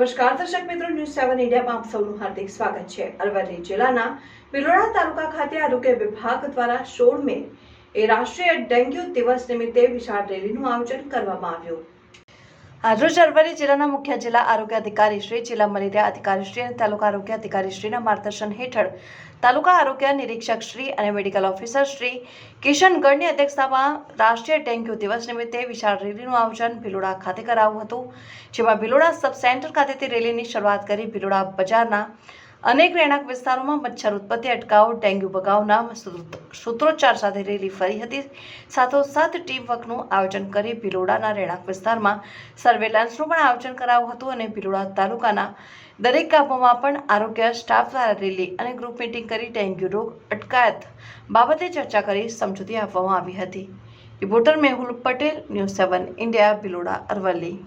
નમસ્કાર. દર્શક મિત્રો ન્યૂઝ સેવન ઇન્ડિયામાં આપ સૌનું હાર્દિક સ્વાગત છે. અરવલ્લી જિલ્લાના બિલોડા તાલુકા ખાતે આરોગ્ય વિભાગ દ્વારા સોળ મે એ રાષ્ટ્રીય ડેન્ગ્યુ દિવસ નિમિત્તે વિશાળ રેલીનું આયોજન કરવામાં આવ્યું. આજરોજ અરવલ્લી જિલ્લાના મુખ્ય જિલ્લા આરોગ્ય અધિકારી શ્રી, જિલ્લા મલેરિયા અધિકારી શ્રી અને તાલુકા આરોગ્ય અધિકારી શ્રીના માર્ગદર્શન હેઠળ તાલુકા આરોગ્ય નિરીક્ષક શ્રી અને મેડિકલ ઓફિસર શ્રી કિશનગઢની અધ્યક્ષતામાં રાષ્ટ્રીય ડેન્ગ્યુ દિવસ નિમિત્તે વિશાળ રેલીનું આયોજન ભિલોડા ખાતે કરાયું હતું, જેમાં ભિલોડા સબ સેન્ટર ખાતેથી રેલીની શરૂઆત કરી ભિલોડા બજારના અનેક રહેણાંક વિસ્તારોમાં મચ્છર ઉત્પત્તિ, અટકાવો, ડેન્ગ્યુ ભગાવના સૂત્ર- સૂત્રોચ્ચાર સાથે રેલી ફરી હતી. સાથોસાથ ટીમ વર્કનું આયોજન કરી ભિલોડાના રહેણાંક વિસ્તારમાં સર્વેલન્સનું પણ આયોજન કરાયું હતું અને ભિલોડા તાલુકાના દરેક ગામોમાં પણ આરોગ્ય સ્ટાફ દ્વારા રેલી અને ગ્રુપ મિટિંગ કરી ડેન્ગ્યુ રોગ અટકાયત બાબતે ચર્ચા કરી સમજૂતી આપવામાં આવી હતી. Reporter Mehul Patel, news seven India, Bhiloda Aravalli.